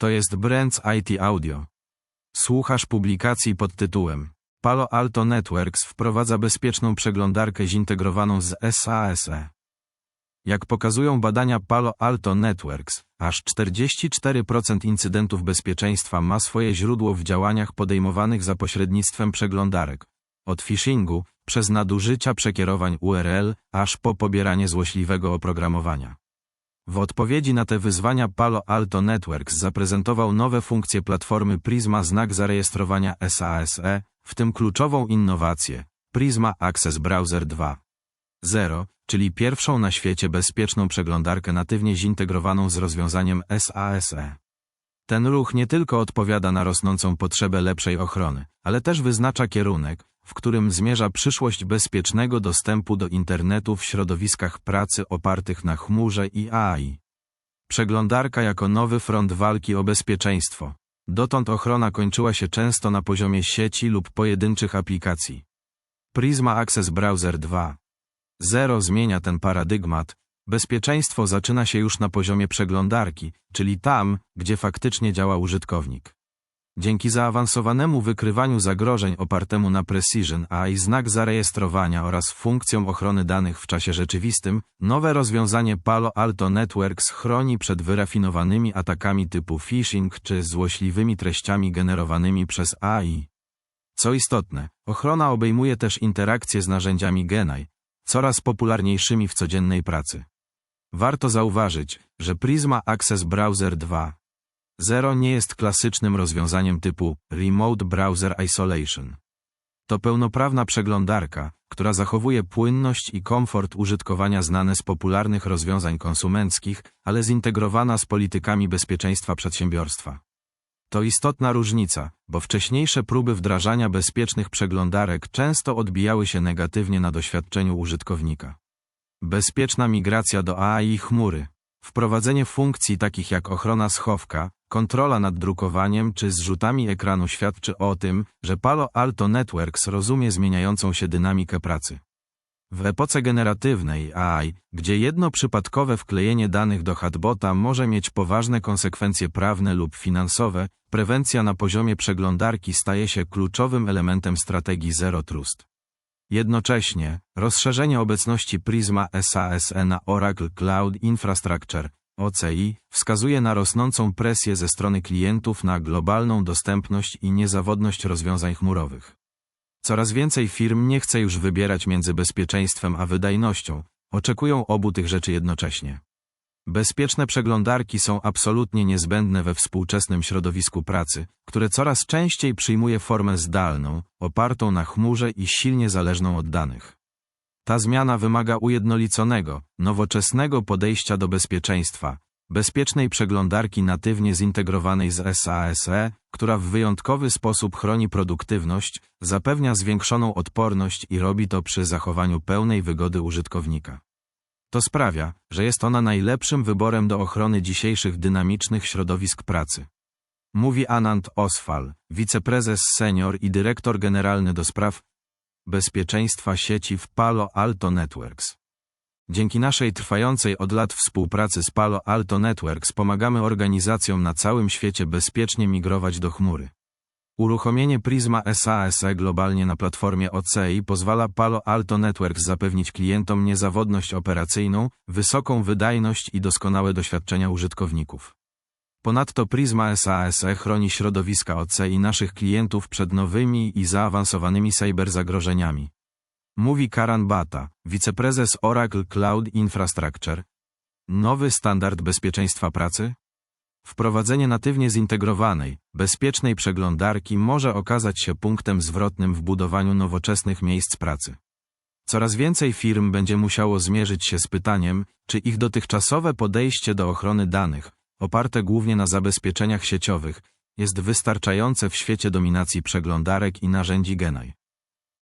To jest Brands IT Audio. Słuchasz publikacji pod tytułem Palo Alto Networks wprowadza bezpieczną przeglądarkę zintegrowaną z SASE. Jak pokazują badania Palo Alto Networks, aż 44% incydentów bezpieczeństwa ma swoje źródło w działaniach podejmowanych za pośrednictwem przeglądarek. Od phishingu, przez nadużycia przekierowań URL, aż po pobieranie złośliwego oprogramowania. W odpowiedzi na te wyzwania Palo Alto Networks zaprezentował nowe funkcje platformy Prisma znak zarejestrowania SASE, w tym kluczową innowację Prisma Access Browser 2.0, czyli pierwszą na świecie bezpieczną przeglądarkę natywnie zintegrowaną z rozwiązaniem SASE. Ten ruch nie tylko odpowiada na rosnącą potrzebę lepszej ochrony, ale też wyznacza kierunek, w którym zmierza przyszłość bezpiecznego dostępu do internetu w środowiskach pracy opartych na chmurze i AI. Przeglądarka jako nowy front walki o bezpieczeństwo. Dotąd ochrona kończyła się często na poziomie sieci lub pojedynczych aplikacji. Prisma Access Browser 2.0 zmienia ten paradygmat. Bezpieczeństwo zaczyna się już na poziomie przeglądarki, czyli tam, gdzie faktycznie działa użytkownik. Dzięki zaawansowanemu wykrywaniu zagrożeń opartemu na Precision AI znak zarejestrowania oraz funkcjom ochrony danych w czasie rzeczywistym, nowe rozwiązanie Palo Alto Networks chroni przed wyrafinowanymi atakami typu phishing czy złośliwymi treściami generowanymi przez AI. Co istotne, ochrona obejmuje też interakcje z narzędziami GenAI, coraz popularniejszymi w codziennej pracy. Warto zauważyć, że Prisma Access Browser 2 Zero nie jest klasycznym rozwiązaniem typu Remote Browser Isolation. To pełnoprawna przeglądarka, która zachowuje płynność i komfort użytkowania znane z popularnych rozwiązań konsumenckich, ale zintegrowana z politykami bezpieczeństwa przedsiębiorstwa. To istotna różnica, bo wcześniejsze próby wdrażania bezpiecznych przeglądarek często odbijały się negatywnie na doświadczeniu użytkownika. Bezpieczna migracja do AI chmury. Wprowadzenie funkcji takich jak ochrona schowka, kontrola nad drukowaniem czy zrzutami ekranu świadczy o tym, że Palo Alto Networks rozumie zmieniającą się dynamikę pracy. W epoce generatywnej AI, gdzie jedno przypadkowe wklejenie danych do chatbota może mieć poważne konsekwencje prawne lub finansowe, prewencja na poziomie przeglądarki staje się kluczowym elementem strategii Zero Trust. Jednocześnie, rozszerzenie obecności Prisma SASE na Oracle Cloud Infrastructure OCI wskazuje na rosnącą presję ze strony klientów na globalną dostępność i niezawodność rozwiązań chmurowych. Coraz więcej firm nie chce już wybierać między bezpieczeństwem a wydajnością, oczekują obu tych rzeczy jednocześnie. Bezpieczne przeglądarki są absolutnie niezbędne we współczesnym środowisku pracy, które coraz częściej przyjmuje formę zdalną, opartą na chmurze i silnie zależną od danych. Ta zmiana wymaga ujednoliconego, nowoczesnego podejścia do bezpieczeństwa, bezpiecznej przeglądarki natywnie zintegrowanej z SASE, która w wyjątkowy sposób chroni produktywność, zapewnia zwiększoną odporność i robi to przy zachowaniu pełnej wygody użytkownika. To sprawia, że jest ona najlepszym wyborem do ochrony dzisiejszych dynamicznych środowisk pracy. Mówi Anand Oswal, wiceprezes senior i dyrektor generalny do spraw bezpieczeństwa sieci w Palo Alto Networks. Dzięki naszej trwającej od lat współpracy z Palo Alto Networks pomagamy organizacjom na całym świecie bezpiecznie migrować do chmury. Uruchomienie Prisma SASE globalnie na platformie OCI pozwala Palo Alto Networks zapewnić klientom niezawodność operacyjną, wysoką wydajność i doskonałe doświadczenia użytkowników. Ponadto Prisma SASE chroni środowiska OC i naszych klientów przed nowymi i zaawansowanymi cyberzagrożeniami. Mówi Karan Bata, wiceprezes Oracle Cloud Infrastructure. Nowy standard bezpieczeństwa pracy? Wprowadzenie natywnie zintegrowanej, bezpiecznej przeglądarki może okazać się punktem zwrotnym w budowaniu nowoczesnych miejsc pracy. Coraz więcej firm będzie musiało zmierzyć się z pytaniem, czy ich dotychczasowe podejście do ochrony danych, oparte głównie na zabezpieczeniach sieciowych, jest wystarczające w świecie dominacji przeglądarek i narzędzi GenAI.